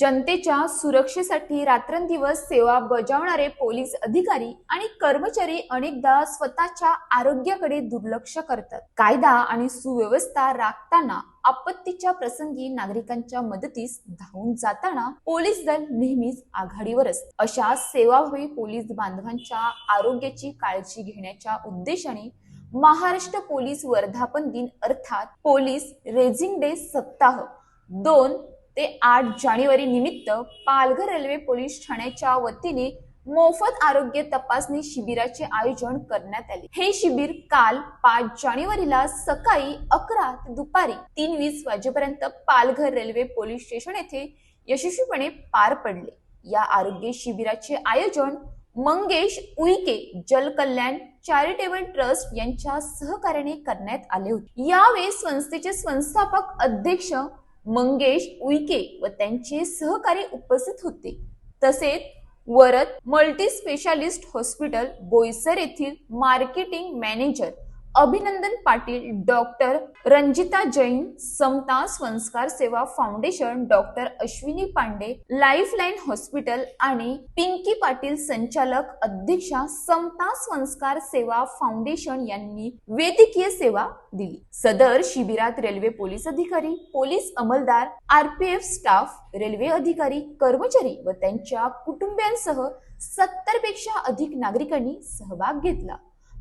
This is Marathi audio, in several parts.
जनतेच्या सुरक्षेसाठी रात्रंदिवस सेवा बजावणारे पोलीस अधिकारी आणि कर्मचारी अनेकदा स्वतःच्या आरोग्याकडे दुर्लक्ष करतात. कायदा आणि सुव्यवस्था राखताना आपत्तीच्या प्रसंगी नागरिकांच्या मदतीस धावून जाताना पोलीस दल नेहमीच आघाडीवर असते. अशा सेवाभावी पोलीस बांधवांच्या आरोग्याची काळजी घेण्याच्या उद्देशाने महाराष्ट्र पोलीस वर्धापन दिन अर्थात पोलीस रेझिंग डे सप्ताह दोन ते आठ जानेवारी निमित्त पालघर रेल्वे पोलीस ठाण्याच्या वतीने मोफत आरोग्य तपासणी शिबिराचे आयोजन करण्यात आले. हे शिबिर काल पाच जानेवारीला सकाळी अकरा ते दुपारी तीन वीस वाजेपर्यंत पालघर रेल्वे पोलीस स्टेशन येथे यशस्वीपणे पार पडले. या आरोग्य शिबिराचे आयोजन मंगेश उईके जलकल्याण चॅरिटेबल ट्रस्ट यांच्या सहकार्याने करण्यात आले होते. यावेळी संस्थेचे संस्थापक अध्यक्ष मंगेश उईके व त्यांचे सहकारी उपस्थित होते. तसेच Varad multi specialist hospital Boisar येथील मार्केटिंग मॅनेजर अभिनंदन Patil doctor Ranjita Jain Samata Sanskar Seva foundation doctor Ashwini Pande lifeline hospital आणि पिंकी पाटील संचालक अध्यक्षा समता संस्कार सेवा फाउंडेशन यांनी वैद्यकीय सेवा दिली. सदर शिबिरात रेल्वे पोलीस अधिकारी पोलीस अंमलदार आरपीएफ स्टाफ रेल्वे अधिकारी कर्मचारी व त्यांच्या कुटुंबियांसह सत्तरपेक्षा अधिक नागरिकांनी सहभाग घेतला.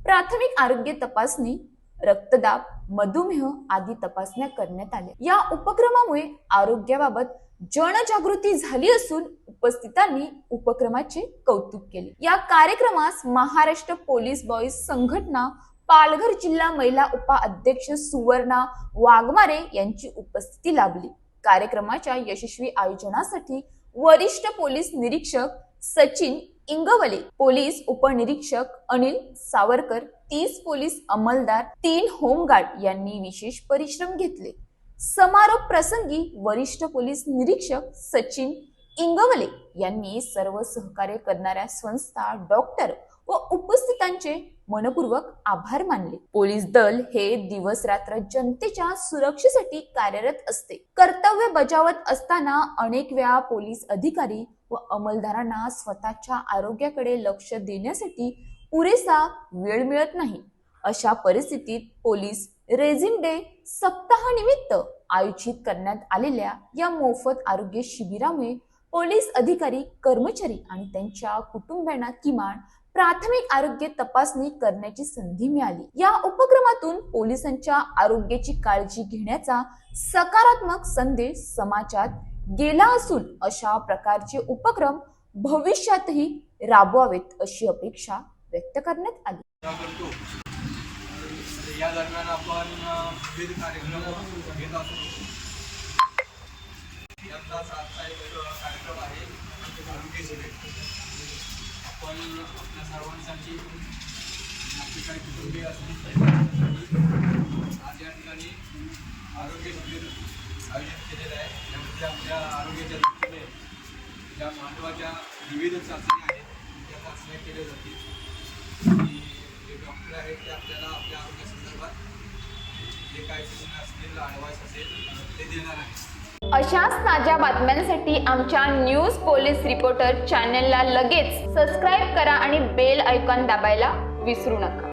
प्राथमिक आरोग्य तपासणी रक्तदाब मधुमेह आदी तपासण्या करण्यात आल्या. या उपक्रमामुळे आरोग्याबाबत जनजागृती झाली असून उपस्थितांनी उपक्रमाचे कौतुक केले. या कार्यक्रमास महाराष्ट्र पोलीस बॉईज संघटना पालघर जिल्हा महिला उपाध्यक्ष सुवर्णा वाघमारे यांची उपस्थिती लाभली. कार्यक्रमाच्या यशस्वी आयोजनासाठी वरिष्ठ पोलीस निरीक्षक सचिन इंगवले पोलीस उपनिरीक्षक अनिल सावरकर तीस पोलीस अंमलदार तीन होमगार्ड यांनी विशेष परिश्रम घेतले. समारोप प्रसंगी वरिष्ठ पोलीस निरीक्षक सचिन इंगवले यांनी सर्व सहकार्य करणाऱ्या संस्था डॉक्टर व उपस्थितांचे मनपूर्वक आभार मानले. पोलीस दल हे दिवस रात्र जनतेच्या सुरक्षेसाठी कार्यरत असते. कर्तव्य बजावत असताना अनेक वेळा पोलीस अधिकारी व अंमलदारांना स्वतःच्या आरोग्याकडे लक्ष देण्यासाठी पुरेसा वेळ मिळत नाही. अशा परिस्थितीत पोलीस रेझिंग डे सप्ताहानिमित्त आयोजित करण्यात आलेल्या या मोफत आरोग्य शिबिरामुळे पोलीस अधिकारी कर्मचारी आणि त्यांच्या कुटुंबियांना किमान प्राथमिक आरोग्य तपासणी करण्याची संधी मिळाली. या उपक्रमातून पोलिसांच्या आरोग्याची काळजी घेण्याचा सकारात्मक संदेश समाजात गेला असून अशा प्रकारचे उपक्रम भविष्यातही राबवावेत अशी अपेक्षा व्यक्त करण्यात आली. या दरम्यान आपण विविध कार्यक्रम घेत असतो एक कार्यक्रम आहे. आपण आपल्या सर्वांसाठी आपली काही कुटुंबीय असतील आज या ठिकाणी आरोग्य शिबिर आयोजित केलेलं आहे. त्यामध्ये आपल्या आरोग्याच्या दृष्टीने ज्या महत्त्वाच्या विविध चाचण्या आहेत त्या चाचण्या केल्या जातील. आणि जे डॉक्टर आहेत ते आपल्याला आपल्या आरोग्यासंदर्भात जे काही सूचना असतील ॲडवाईस असेल ते देणार आहेत. अशाच ताज्या बातम्यांसाठी आमच्या न्यूज पोलीस रिपोर्टर चॅनलला लगेच सबस्क्राईब करा आणि बेल ऐकॉन दाबायला विसरू नका.